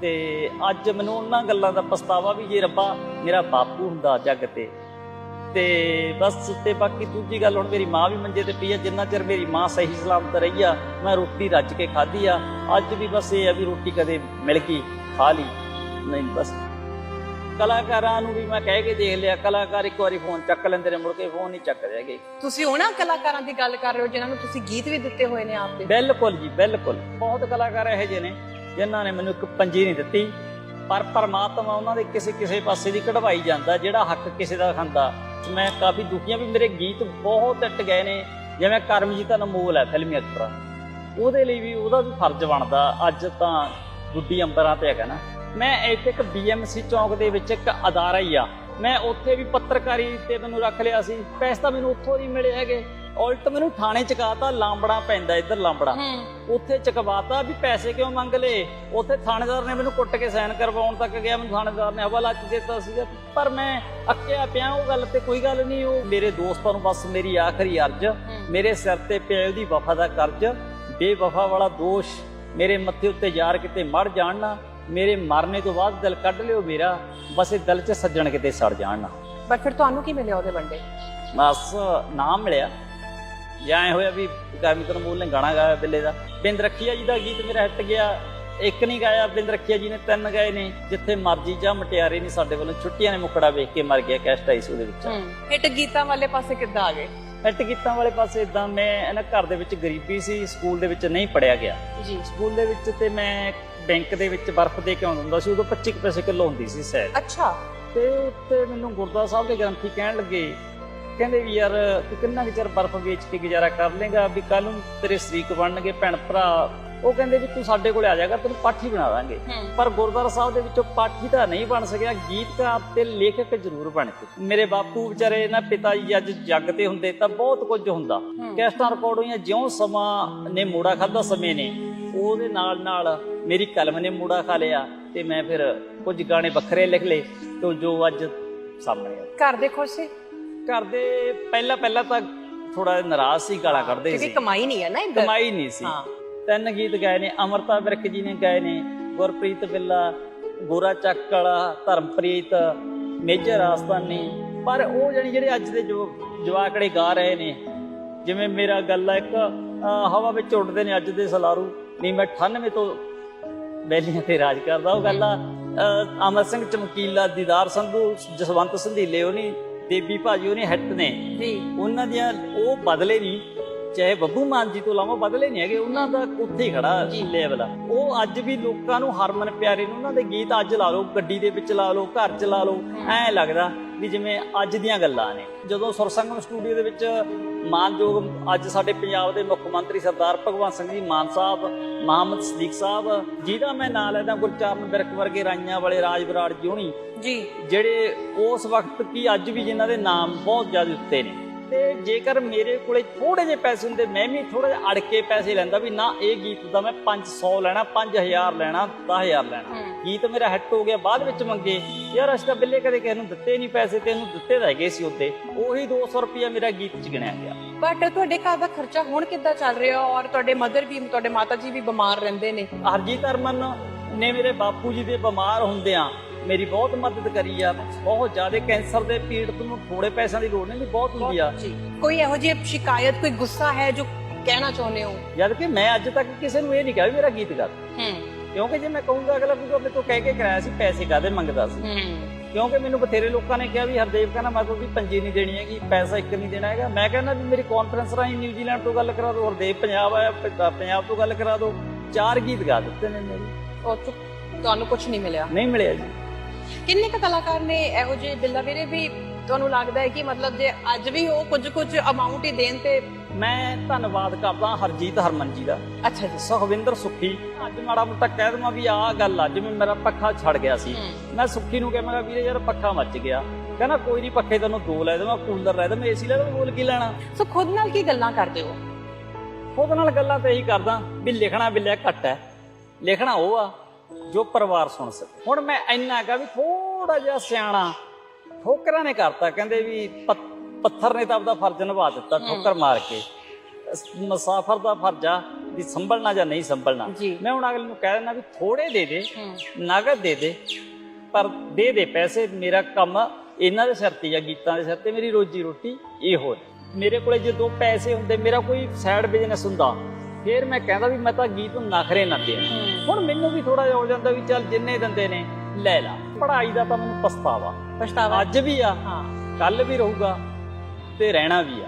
ਤੇ ਅੱਜ ਮੈਨੂੰ ਉਹਨਾਂ ਗੱਲਾਂ ਦਾ ਪਛਤਾਵਾ ਵੀ ਜੇ ਰੱਬਾ ਮੇਰਾ ਬਾਪੂ ਹੁੰਦਾ ਜੱਗ ਤੇ। ਤੇ ਬਸ ਤੇ ਬਾਕੀ ਦੂਜੀ ਗੱਲ ਹੁਣ ਮੇਰੀ ਮਾਂ ਵੀ ਮੰਜੇ ਤੇ ਪਈ ਆ ਜਿੰਨਾ ਚਿਰ ਮੇਰੀ ਮਾਂ ਸਹੀ ਸਲਾਮਤ ਰਹੀ ਆ ਮੈਂ ਰੋਟੀ ਰੱਜ ਕੇ ਖਾਧੀ ਆ। ਅੱਜ ਵੀ ਬਸ ਇਹ ਆ ਵੀ ਰੋਟੀ ਕਦੇ ਮਿਲ ਗਈ ਖਾ ਲਈ। ਨਹੀਂ ਬਸ। ਕਲਾਕਾਰਾਂ ਨੂੰ ਵੀ ਮੈਂ ਕਹਿ ਕੇ ਦੇਖ ਲਿਆ ਕਲਾਕਾਰ ਇੱਕ ਵਾਰੀ ਫੋਨ ਚੱਕ ਲੈਂਦੇ ਨੇ ਮੁੜ ਕੇ ਫੋਨ ਨਹੀਂ ਚੱਕਦੇ ਹੈਗੇ। ਤੁਸੀਂ ਉਹਨਾਂ ਕਲਾਕਾਰਾਂ ਦੀ ਗੱਲ ਕਰ ਰਹੇ ਹੋ ਜਿਨ੍ਹਾਂ ਨੂੰ ਤੁਸੀਂ ਗੀਤ ਵੀ ਦਿੱਤੇ ਹੋਏ ਨੇ ਆਪ ਦੇ। ਬਿਲਕੁਲ ਜੀ ਬਿਲਕੁਲ। ਬਹੁਤ ਕਲਾਕਾਰ ਇਹੋ ਜਿਹੇ ਨੇ। ਜਿਨ੍ਹਾਂ ਨੇ ਮੈਨੂੰ ਇੱਕ ਪੰਜੀ ਨਹੀਂ ਦਿੱਤੀ, ਪਰ ਪਰਮਾਤਮਾ ਉਹਨਾਂ ਦੇ ਕਿਸੇ ਕਿਸੇ ਪਾਸੇ ਦੀ ਕਢਵਾਈ ਜਾਂਦਾ, ਜਿਹੜਾ ਹੱਕ ਕਿਸੇ ਦਾ ਖਾਂਦਾ। ਮੈਂ ਕਾਫੀ ਦੁਖੀਆਂ ਵੀ ਮੇਰੇ ਗੀਤ ਬਹੁਤ ਟੱਟ ਗਏ ਨੇ, ਜਿਵੇਂ ਕਰਮਜੀਤ ਅਨਮੋਲ ਹੈ ਫਿਲਮੀ ਐਕਟਰ ਉਹਦੇ ਲਈ ਵੀ ਉਹਦਾ ਵੀ ਫਰਜ਼ ਬਣਦਾ, ਅੱਜ ਤਾਂ ਗੁੱਡੀ ਅੰਬਰਾਂ ਤੇ ਹੈਗਾ ਨਾ। ਮੈਂ ਇੱਥੇ ਇੱਕ ਬੀਐਮਸੀ ਚੌਂਕ ਦੇ ਵਿੱਚ ਇੱਕ ਅਦਾਰਾ ਹੀ ਆ। ਮੈਂ ਉੱਥੇ ਵੀ ਪੱਤਰਕਾਰੀ ਤੇ ਮੈਨੂੰ ਰੱਖ ਲਿਆ ਸੀ, ਪੈਸਾ ਤਾਂ ਮੈਨੂੰ ਉੱਥੋਂ ਨਹੀਂ ਮਿਲੇ ਹੈਗੇ। ਉਲਟ ਮੈਨੂੰ ਥਾਣੇ ਚਕਾਤਾ ਲਾਂਬੜਾ ਪੈਂਦਾ ਇੱਧਰ ਲਾਂਬੜਾ। ਉੱਥੇ ਚਕਵਾਤਾ ਵੀ ਪੈਸੇ ਕਿਉਂ ਮੰਗ ਲਏ? ਉੱਥੇ ਥਾਣੇਦਾਰ ਨੇ ਮੈਨੂੰ ਕੁੱਟ ਕੇ ਸਾਈਨ ਕਰਵਾਉਣ ਤੱਕ ਗਿਆ ਮੈਨੂੰ ਥਾਣੇਦਾਰ ਨੇ ਹਵਾਲਾ ਚ ਦਿੱਤਾ ਸੀਗਾ ਪਰ ਮੈਂ ਅੱਕਿਆ ਪਿਆ ਉਹ ਗੱਲ ਤੇ ਕੋਈ ਗੱਲ ਨਹੀਂ ਉਹ ਮੇਰੇ ਦੋਸਤਾਂ ਨੂੰ ਬਸ ਮੇਰੀ ਆਖਰੀ ਅਰਜ਼ ਮੇਰੇ ਸਿਰ ਤੇ ਪਿਆ ਉਹਦੀ ਵਫਾ ਦਾ ਕਰਜ਼ ਬੇਵਫਾ ਵਾਲਾ ਦੋਸ਼ ਮੇਰੇ ਮੱਥੇ ਉੱਤੇ ਯਾਰ ਕਿਤੇ ਮੜ ਜਾਣ ਨਾ ਮੇਰੇ ਮਰਨੇ ਤੋਂ ਬਾਅਦ ਦਿਲ ਕੱਢ ਲਿਓ ਮੇਰਾ ਬਸ ਇਹ ਦਿਲ 'ਚ ਸੱਜਣ ਕਿਤੇ ਸੜ ਜਾਣ ਨਾ। ਬਟ ਫਿਰ ਤੁਹਾਨੂੰ ਕੀ ਮਿਲਿਆ ਉਹਦੇ ਵੰਡੇ? ਬਸ ਨਾਮ ਮਿਲਿਆ। ਜਾਂ ਐ ਹੋਇਆ ਵੀ ਗਰਮੀ ਮੂਲ ਨੇ ਗਾਣਾ ਗਾਇਆ ਬਿੱਲੇ ਦਾ। ਬਿੰਦ ਰੱਖੀਆ ਜੀ ਦਾ ਗੀਤ ਮੇਰਾ ਹਿੱਟ ਗਿਆ। ਇੱਕ ਨਹੀਂ ਗਾਇਆ ਬਿੰਦ ਰੱਖੀਆ ਜੀ ਨੇ ਤਿੰਨ ਗਾਏ ਨੇ। ਜਿੱਥੇ ਮਰਜ਼ੀ ਜਾਂ ਮਟਿਆਰੇ ਨਹੀਂ ਸਾਡੇ ਵੱਲੋਂ ਛੁੱਟੀਆਂ ਨੇ ਮੁਕੜਾ ਵੇਖ ਕੇ ਮਰ ਗਿਆ ਕੈਸਟ ਆਈ ਸੀ ਉਹਦੇ ਵਿੱਚ। ਹਿੱਟ ਗੀਤਾਂ ਵਾਲੇ ਪਾਸੇ ਕਿੱਦਾਂ ਆ ਗਏ? ਹਿੱਟ ਗੀਤਾਂ ਵਾਲੇ ਪਾਸੇ ਇਦਾਂ ਮੈਂ ਇਹਨਾਂ ਘਰ ਦੇ ਵਿੱਚ ਗਰੀਬੀ ਸੀ ਸਕੂਲ ਦੇ ਵਿੱਚ ਨਹੀਂ ਪੜਿਆ ਗਿਆ। ਜੀ। ਸਕੂਲ ਦੇ ਵਿੱਚ ਤੇ ਮੈਂ ਬੈਂਕ ਦੇ ਵਿੱਚ ਬਰਫ਼ ਦੇ ਕੇ ਆਉਂਦਾ ਹੁੰਦਾ ਸੀ ਉਦੋਂ 25 ਕੁ ਪੈਸੇ ਕਿਲੋ ਹੁੰਦੀ ਸੀ ਸ਼ਾਇਦ ਅੱਛਾ। ਤੇ ਉੱਤੇ ਮੈਨੂੰ ਗੁਰਦੁਆਰਾ ਸਾਹਿਬ ਦੇ ਗ੍ਰੰਥੀ ਕਹਿਣ ਲੱਗੇ ਕਹਿੰਦੇ ਵੀ ਯਾਰ ਤੂੰ ਕਿੰਨਾ ਕੁ ਚਿਰ ਬਰਫ਼ ਵੇਚ ਕੇ ਗੁਜ਼ਾਰਾ ਕਰ ਲੇਗਾ ਵੀ ਕੱਲ ਨੂੰ ਤੇਰੇ ਸ਼ਰੀਕ ਬਣਨਗੇ ਭੈਣ ਭਰਾ। ਉਹ ਕਹਿੰਦੇ ਵੀ ਤੂੰ ਸਾਡੇ ਕੋਲੇ ਆ ਜਾਏਗਾ ਤੈਨੂੰ ਪਾਠੀ ਬਣਾ ਦਾਂਗੇ। ਪਰ ਗੁਰਦੁਆਰਾ ਸਾਹਿਬ ਦੇ ਵਿੱਚੋਂ ਪਾਠੀ ਤਾਂ ਨਹੀਂ ਬਣ ਸਕਿਆ ਗੀਤਕਾਰ ਤੇ ਲੇਖਕ ਜ਼ਰੂਰ ਬਣ ਗਏ ਮੇਰੇ ਬਾਪੂ ਵਿਚਾਰੇ ਨਾ ਪਿਤਾ ਜੀ ਅੱਜ ਜੱਗ ਤੇ ਹੁੰਦੇ ਤਾਂ ਬਹੁਤ ਕੁਝ ਹੁੰਦਾ। ਕੈਸਟਾਂ ਰਿਕਾਰਡ ਹੋਈਆਂ ਜਿਉਂ ਸਮਾਂ ਨੇ ਮੋੜਾ ਖਾਦਾ ਸਮੇਂ ਨੇ ਉਹਦੇ ਨਾਲ ਨਾਲ ਮੇਰੀ ਕਲਮ ਨੇ ਮੋੜਾ ਖਾ ਲਿਆ ਤੇ ਮੈਂ ਫਿਰ ਕੁਝ ਗਾਣੇ ਵੱਖਰੇ ਲਿਖ ਲਏ ਤੇ ਜੋ ਅੱਜ ਸਾਹਮਣੇ ਆ ਘਰ ਦੇ ਖੁਸ਼ ਸੀ? ਘਰ ਦੇ ਪਹਿਲਾਂ ਪਹਿਲਾਂ ਤਾਂ ਥੋੜਾ ਨਾਰਾਜ਼ ਸੀ ਗਾਲਾਂ ਕੱਢਦੇ ਕਿਉਂਕਿ ਸੀ। ਕਮਾਈ ਨਹੀਂ ਹੈ ਨਾ ਇੱਧਰ ਕਮਾਈ ਨਹੀਂ ਸੀ। ਹਾਂ। ਤਿੰਨ ਗੀਤ ਗਾਏ ਨੇ ਅਮਰਤਾ ਵਿਰਕ ਜੀ ਨੇ ਗਾਏ ਨੇ ਗੁਰਪ੍ਰੀਤ ਬਿੱਲਾ ਗੋਰਾ ਚੱਕ ਵਾਲਾ ਧਰਮਪ੍ਰੀਤ ਮੇਜਰ ਆਸਤਾਨੀ। ਪਰ ਉਹ ਜਿਹੜੀ ਜਿਹੜੇ ਅੱਜ ਦੇ ਜੋ ਜਵਾਕੜੇ ਗਾ ਰਹੇ ਨੇ ਜਿਵੇਂ ਮੇਰਾ ਗੱਲ ਆ ਇੱਕ ਅਹ, ਹਵਾ ਵਿੱਚ ਉੱਡਦੇ ਨੇ ਅੱਜ ਦੇ ਸਲਾਰੂ। ਨਹੀਂ ਮੈਂ 98 ਤੋਂ ਬੈਲੀਆਂ ਤੇ ਰਾਜ ਕਰਦਾ ਉਹ ਗੱਲ ਆ ਅਹ, ਅਮਰ ਸਿੰਘ ਚਮਕੀਲਾ ਦੀਦਾਰ ਸੰਧੂ ਜਸਵੰਤ ਸੰਧੀਲੇ ਉਹਨੀ ਦੇਵੀ ਭਾਜੀ ਉਹਨੇ ਹਿੱਟ ਨੇ। ਜੀ। ਉਹਨਾਂ ਦੀਆਂ ਉਹ ਬਦਲੇ ਨਹੀਂ ਚਾਹੇ ਬੱਬੂ ਮਾਨ ਜੀ ਤੋਂ ਇਲਾਵਾ ਬਦਲੇ ਨਹੀਂ ਹੈਗੇ ਉਹਨਾਂ ਦਾ ਉੱਥੇ ਹੀ ਖੜਾ ਲੈਵਲ ਆ। ਉਹ ਅੱਜ ਵੀ ਲੋਕਾਂ ਨੂੰ ਹਰਮਨ ਪਿਆਰੇ ਨੇ ਉਹਨਾਂ ਦੇ ਗੀਤ ਅੱਜ ਲਾ ਲਓ ਗੱਡੀ ਦੇ ਵਿੱਚ ਲਾ ਲਓ ਘਰ 'ਚ ਲਾ ਲਓ ਐਂ ਲੱਗਦਾ। ਵੀ ਜਿਵੇਂ ਅੱਜ ਦੀਆਂ ਗੱਲਾਂ ਨੇ। ਜਦੋਂ ਸੁਰਸੰਗਮ ਸਟੂਡੀਓ ਦੇ ਵਿੱਚ ਮਾਨਯੋਗ ਅੱਜ ਸਾਡੇ ਪੰਜਾਬ ਦੇ ਮੁੱਖ ਮੰਤਰੀ ਸਰਦਾਰ ਭਗਵੰਤ ਸਿੰਘ ਜੀ ਮਾਨ ਸਾਹਿਬ ਮੁਹੰਮਦ ਸਦੀਕ ਸਾਹਿਬ ਜਿਹਦਾ ਮੈਂ ਨਾਂ ਲੈਦਾ ਗੁਰਚਰਨ ਬਿਰਕ ਵਰਗੇ ਰਾਈਆਂ ਵਾਲੇ ਰਾਜ ਬਰਾੜ ਜੀ ਹੋਣੀ ਜੀ। ਜਿਹੜੇ ਉਸ ਵਕਤ ਕੀ ਅੱਜ ਵੀ ਜਿਨ੍ਹਾਂ ਦੇ ਨਾਮ ਬਹੁਤ ਜ਼ਿਆਦਾ ਉੱਤੇ ਨੇ। ਤੇ ਜੇਕਰ ਮੇਰੇ ਕੋਲੇ ਥੋੜੇ ਜਿਹੇ ਪੈਸੇ ਹੁੰਦੇ ਮੈਂ ਵੀ ਥੋੜੇ ਜਿਹੇ ਅੜ ਕੇ ਪੈਸੇ ਲੈਂਦਾ ਵੀ ਨਾ ਇਹ ਗੀਤ ਦਾ ਮੈਂ 500 ਲੈਣਾ 5000 ਲੈਣਾ 10000 ਲੈਣਾ। ਗੀਤ ਮੇਰਾ ਹਿੱਟ ਹੋ ਗਿਆ ਬਾਅਦ ਵਿੱਚ ਮੰਗੇ। ਯਾਰ ਅਸੀਂ ਤਾਂ ਬਿੱਲੇ ਕਦੇ ਕਿਸੇ ਨੂੰ ਦਿੱਤੇ ਨਹੀਂ ਪੈਸੇ ਤੇ ਇਹਨੂੰ ਦਿੱਤੇ ਤਾਂ ਹੈਗੇ ਸੀ ਉੱਤੇ ਉਹੀ 200 ਰੁਪਇਆ ਮੇਰਾ ਗੀਤ ਚ ਗਿਣਿਆ ਗਿਆ। ਬਟ ਤੁਹਾਡੇ ਘਰ ਦਾ ਖਰਚਾ ਹੁਣ ਕਿੱਦਾਂ ਚੱਲ ਰਿਹਾ? ਔਰ ਤੁਹਾਡੇ ਮਦਰ ਵੀ ਤੁਹਾਡੇ ਮਾਤਾ ਜੀ ਵੀ ਬਿਮਾਰ ਰਹਿੰਦੇ ਨੇ। ਹਰਜੀਤ ਹਰਮਨ ਨੇ ਮੇਰੇ ਬਾਪੂ ਜੀ ਦੇ ਬਿਮਾਰ ਹੁੰਦਿਆਂ ਮੇਰੀ ਬਹੁਤ ਮਦਦ ਕਰੀ ਆ ਬਹੁਤ ਜ਼ਿਆਦਾ ਕੈਂਸਰ ਦੇ ਪੀੜਤ ਨੂੰ ਥੋੜੇ ਪੈਸਿਆਂ ਦੀ ਲੋੜ ਨਹੀਂ ਬਹੁਤ ਹੁੰਦੀ ਆ। ਜੀ। ਕੋਈ ਇਹੋ ਜਿਹੀ ਸ਼ਿਕਾਇਤ ਕੋਈ ਗੁੱਸਾ ਹੈ ਜੋ ਕਹਿਣਾ ਚਾਹੁੰਦੇ ਹੋ? ਜਦ ਕਿ ਮੈਂ ਅੱਜ ਤੱਕ ਕਿਸੇ ਨੂੰ ਇਹ ਨਹੀਂ ਕਿਹਾ ਵੀ ਮੇਰਾ ਗੀਤ ਗਾ। ਹੂੰ। ਕਿਉਂਕਿ ਜੇ ਮੈਂ ਕਹੂੰਗਾ ਅਗਲਾ ਵੀ ਮੇਰੇ ਤੋਂ ਕਹਿ ਕੇ ਕਰਾਇਆ ਸੀ ਪੈਸੇ ਕਾਦੇ ਮੰਗਦਾ ਸੀ? ਹੂੰ। ਕਿਉਂਕਿ ਮੈਨੂੰ ਬਥੇਰੇ ਲੋਕਾਂ ਨੇ ਕਿਹਾ ਵੀ ਹਰਦੇਵ ਕਹਿੰਦਾ ਮੈਂ ਤੁਹਾਡੀ ਪੰਜੀ ਨਹੀਂ ਦੇਣੀ ਹੈਗੀ ਪੈਸਾ ਇੱਕ ਨਹੀਂ ਦੇਣਾ ਹੈਗਾ। ਮੈਂ ਕਹਿੰਦਾ ਵੀ ਮੇਰੀ ਕਾਨਫਰੰਸ ਰਾਹੀਂ ਨਿਊਜ਼ੀਲੈਂਡ ਤੋਂ ਗੱਲ ਕਰਾ ਦਿਓ ਹਰਦੇਵ ਪੰਜਾਬ ਆਇਆ ਪੰਜਾਬ ਤੋਂ ਗੱਲ ਕਰਾ ਦਿਓ। ਚਾਰ ਗੀਤ ਗਾ ਦਿੱਤੇ ਨੇ ਮੇਰੇ। ਉਹ ਤੁਹਾਨੂੰ ਕੁਝ ਨਹੀਂ ਮਿਲਿਆ। ਨਹੀਂ ਮਿਲਿਆ ਜੀ। ਕਿੰਨੇ ਕੁ ਕਲਾਕਾਰ ਨੇ ਇਹੋ ਜਿਹੇ ਬਿੱਲਾ ਵੀਰੇ ਵੀ ਤੁਹਾਨੂੰ ਲੱਗਦਾ ਹੈ ਕਿ ਮਤਲਬ ਜੇ ਅੱਜ ਵੀ ਉਹ ਕੁਝ ਕੁਝ ਅਮਾਉਂਟ ਹੀ ਦੇਣ ਤੇ ਮੈਂ ਧੰਨਵਾਦ ਕਰਦਾ ਹਰਜੀਤ ਹਰਮਨ ਜੀ ਦਾ। ਅੱਛਾ ਜੀ। ਸੁਖਵਿੰਦਰ ਸੁੱਖੀ। ਅੱਜ ਮਾੜਾ ਮੋਟਾ ਕਹਿ ਦਵਾਂ ਵੀ ਆਹ ਗੱਲ ਆ ਜਿਵੇਂ ਮੇਰਾ ਪੱਖਾ ਛੜ ਗਿਆ ਸੀ। ਮੈਂ ਸੁੱਖੀ ਨੂੰ ਕਿਹਾ ਮੈਂ ਕਿਹਾ ਵੀਰੇ ਯਾਰ ਪੱਖਾ ਮੱਚ ਗਿਆ। ਕਹਿੰਦਾ ਕੋਈ ਨਹੀਂ ਪੱਖੇ ਤੈਨੂੰ ਦੋ ਲੈ ਦੇਵਾਂ ਕੂਲਰ ਲੈ ਦੇਵਾਂ ਏਸੀ ਲੈ ਦੇਵਾਂ ਬੋਲ ਕੀ ਲੈਣਾ? ਸੋ ਖੁਦ ਨਾਲ ਕੀ ਗੱਲਾਂ ਕਰਦੇ ਹੋ? ਉਹਦੇ ਨਾਲ ਗੱਲਾਂ ਤੇ ਇਹੀ ਕਰਦਾ ਵੀ ਲਿਖਣਾ ਬਿੱਲਿਆ ਘੱਟ ਹੈ। ਲਿਖਣਾ ਉਹ ਆ। ਜੋ ਪਰਿਵਾਰ ਸੁਣ ਸਕੇ। ਹੁਣ ਮੈਂ ਇੰਨਾ ਕਹਾਂ ਵੀ ਥੋੜਾ ਜਿਹਾ ਸਿਆਣਾ ਠੋਕਰਾਂ ਨੇ ਕਰਤਾ ਕਹਿੰਦੇ ਵੀ ਪੱਥ- ਪੱਥਰ ਨੇ ਤਾਂ ਆਪਦਾ ਫਰਜ਼ ਨਿਭਾ ਦਿੱਤਾ ਠੋਕਰ ਮਾਰ ਕੇ। ਮੁਸਾਫਰ ਦਾ ਫਰਜ਼ ਆ ਵੀ ਸੰਭਲਣਾ ਜਾਂ ਨਹੀਂ ਸੰਭਲਣਾ। ਜੀ। ਮੈਂ ਹੁਣ ਅਗਲੇ ਨੂੰ ਕਹਿ ਦਿੰਦਾ ਵੀ ਥੋੜੇ ਦੇ ਦੇ ਹੂੰ। ਨਗਦ ਦੇ ਦੇ ਪਰ ਦੇ ਦੇ ਪੈਸੇ ਮੇਰਾ ਕੰਮ ਇਹਨਾਂ ਦੇ ਸਿਰ ਤੇ ਜਾਂ ਗੀਤਾਂ ਦੇ ਸਿਰ ਤੇ ਮੇਰੀ ਰੋਜੀ ਰੋਟੀ ਇਹ ਹੋਰ ਮੇਰੇ ਕੋਲੇ ਜਦੋਂ ਪੈਸੇ ਹੁੰਦੇ ਮੇਰਾ ਕੋਈ ਸਾਈਡ ਬਿਜ਼ਨਸ ਹੁੰਦਾ ਫਿਰ ਮੈਂ ਕਹਿੰਦਾ ਵੀ ਮੈਂ ਤਾਂ ਗੀਤ ਨੂੰ ਨਖਰੇ ਨਾ ਦੇ ਹੂੰ। ਹੁਣ ਮੈਨੂੰ ਵੀ ਥੋੜਾ ਜਿਹਾ ਹੋ ਜਾਂਦਾ ਵੀ ਚੱਲ ਜਿੰਨੇ ਦਿੰਦੇ ਨੇ ਲੈ ਲਾ। ਪੜ੍ਹਾਈ ਦਾ ਤਾਂ ਮੈਨੂੰ ਪਛਤਾਵਾ। ਪਛਤਾਵਾ। ਅੱਜ ਵੀ ਆ ਹਾਂ। ਕੱਲ ਵੀ ਰਹੂਗਾ ਤੇ ਰਹਿਣਾ ਵੀ ਆ।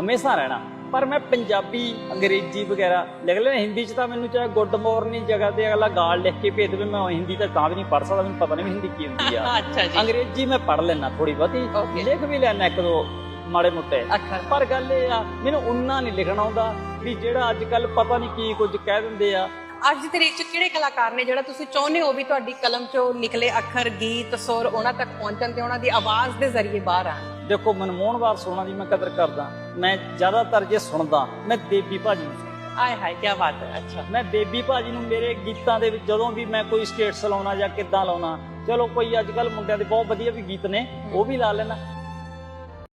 ਹਮੇਸ਼ਾ ਰਹਿਣਾ। ਪਰ ਮੈਂ ਪੰਜਾਬੀ ਅੰਗਰੇਜ਼ੀ ਵਗੈਰਾ ਲਿਖ ਲੈਣਾ ਹਿੰਦੀ ਚ ਤਾਂ ਮੈਨੂੰ ਚਾਹੇ ਗੁੱਡ ਮਾਰਨਿੰਗ ਜਗ੍ਹਾ ਤੇ ਅਗਲਾ ਗਾਲ ਲਿਖ ਕੇ ਭੇਜ ਦੇਵੇ ਮੈਂ ਹਿੰਦੀ ਤਾਂ ਤਾਂ ਵੀ ਨਹੀਂ ਪੜ੍ਹ ਸਕਦਾ ਮੈਨੂੰ ਪਤਾ ਨਹੀਂ ਹਿੰਦੀ ਕੀ ਹੁੰਦੀ ਆ। ਅੱਛਾ ਜੀ। ਅੰਗਰੇਜ਼ੀ ਮੈਂ ਪੜ੍ਹ ਲੈਣਾ ਥੋੜੀ ਬਹੁਤੀ. ਲਿਖ ਵੀ ਲੈਣਾ ਇੱਕ ਦੋ ਮਾੜੇ ਮੋਟੇ। ਪਰ ਗੱਲ ਇਹ ਆ ਮੈਨੂੰ ਉਨਾ ਨਹੀਂ ਲਿਖਣਾ ਆਉਂਦਾ ਵੀ ਜਿਹੜਾ ਅੱਜ ਕੱਲ ਪਤਾ ਨਹੀਂ ਕੀ ਕੁਝ ਕਹਿ ਦਿੰਦੇ ਆ ਅੱਜ ਦੀ ਤਰੀਕ 'ਚ ਕਿਹੜੇ ਕਲਾਕਾਰ ਨੇ ਜਿਹੜਾ ਤੁਸੀਂ ਚਾਹੁੰਦੇ ਹੋ ਵੀ ਤੁਹਾਡੀ ਕਲਮ 'ਚੋਂ ਨਿਕਲੇ ਅੱਖਰ ਗੀਤ ਸੁਰ ਉਹਨਾਂ ਤੱਕ ਪਹੁੰਚਣ ਤੇ ਉਹਨਾਂ ਦੀ ਆਵਾਜ਼ ਦੇ ਜ਼ਰੀਏ ਬਾਹਰ ਆਣ ਦੇਖੋ ਮਨਮੋਹਨ ਵਾਰ ਸੋਣਾ ਦੀ ਮੈਂ ਕਦਰ ਕਰਦਾ। ਮੈਂ ਜ਼ਿਆਦਾਤਰ ਜੇ ਸੁਣਦਾ ਮੈਂ ਦੇਵੀ ਭਾਜੀ ਨੂੰ ਆਏ ਹਾਏ ਕੀ ਬਾਤ ਹੈ। ਅੱਛਾ। ਮੈਂ ਦੇਵੀ ਭਾਜੀ ਨੂੰ ਮੇਰੇ ਗੀਤਾਂ ਦੇ ਵਿੱਚ ਜਦੋਂ ਵੀ ਮੈਂ ਕੋਈ ਸਟੇਟਸ ਲਾਉਣਾ ਜਾਂ ਕਿੱਦਾਂ ਲਾਉਣਾ ਚਲੋ ਕੋਈ ਅੱਜ ਕੱਲ ਮੁੰਡਿਆਂ ਦੇ ਬਹੁਤ ਵਧੀਆ ਵੀ ਗੀਤ ਨੇ ਉਹ ਵੀ ਲਾ ਲੈਣਾ